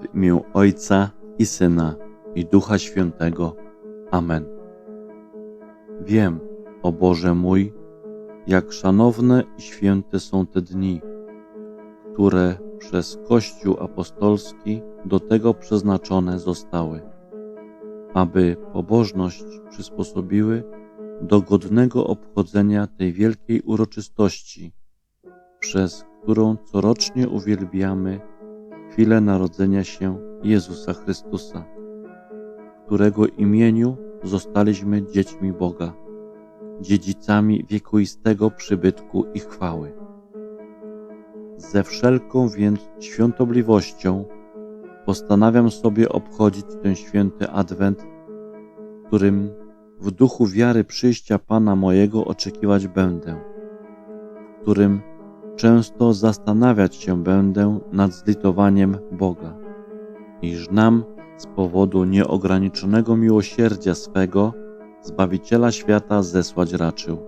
W imię Ojca i Syna i Ducha Świętego. Amen. Wiem, o Boże mój, jak szanowne i święte są te dni, które przez Kościół apostolski do tego przeznaczone zostały, aby pobożność przysposobiły do godnego obchodzenia tej wielkiej uroczystości, przez którą corocznie uwielbiamy chwilę narodzenia się Jezusa Chrystusa, którego imieniu zostaliśmy dziećmi Boga, dziedzicami wiekuistego przybytku i chwały. Ze wszelką więc świątobliwością postanawiam sobie obchodzić ten święty Adwent, którym w duchu wiary przyjścia Pana mojego oczekiwać będę, w którym często zastanawiać się będę nad zlitowaniem Boga, iż nam z powodu nieograniczonego miłosierdzia swego Zbawiciela świata zesłać raczył.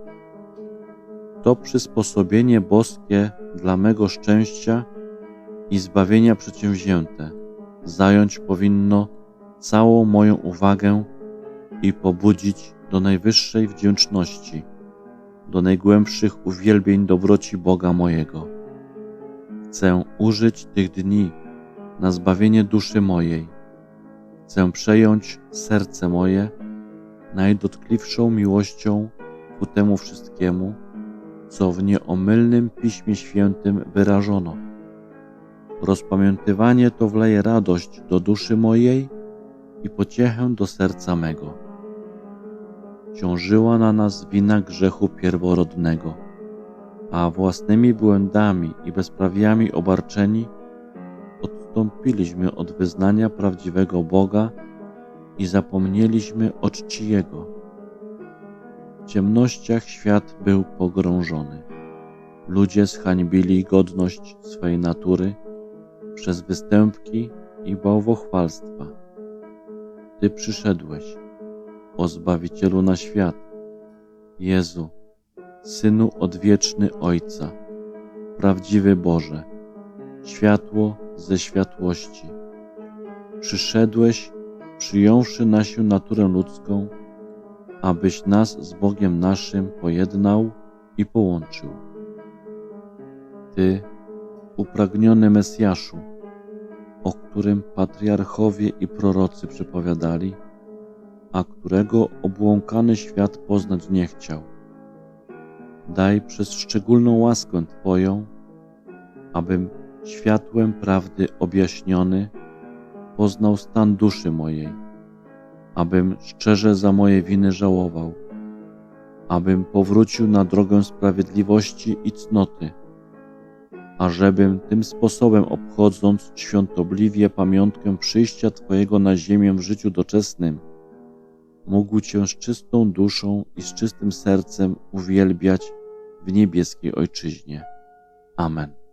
To przysposobienie boskie dla mego szczęścia i zbawienia przedsięwzięte zająć powinno całą moją uwagę i pobudzić do najwyższej wdzięczności, do najgłębszych uwielbień dobroci Boga mojego. Chcę użyć tych dni na zbawienie duszy mojej. Chcę przejąć serce moje najdotkliwszą miłością ku temu wszystkiemu, co w nieomylnym Piśmie Świętym wyrażono. Rozpamiętywanie to wleje radość do duszy mojej i pociechę do serca mego. Ciążyła na nas wina grzechu pierworodnego, a własnymi błędami i bezprawiami obarczeni odstąpiliśmy od wyznania prawdziwego Boga i zapomnieliśmy o czci Jego. W ciemnościach świat był pogrążony. Ludzie zhańbili godność swej natury przez występki i bałwochwalstwa. Ty przyszedłeś, o Zbawicielu na świat, Jezu, Synu odwieczny Ojca, prawdziwy Boże, światło ze światłości. Przyszedłeś, przyjąwszy nasię naturę ludzką, abyś nas z Bogiem naszym pojednał i połączył. Ty, upragniony Mesjaszu, o którym patriarchowie i prorocy przepowiadali, a którego obłąkany świat poznać nie chciał. Daj przez szczególną łaskę Twoją, abym światłem prawdy objaśniony poznał stan duszy mojej, abym szczerze za moje winy żałował, abym powrócił na drogę sprawiedliwości i cnoty, ażebym tym sposobem obchodząc świątobliwie pamiątkę przyjścia Twojego na ziemię w życiu doczesnym, mógł Cię z czystą duszą i z czystym sercem uwielbiać w niebieskiej Ojczyźnie. Amen.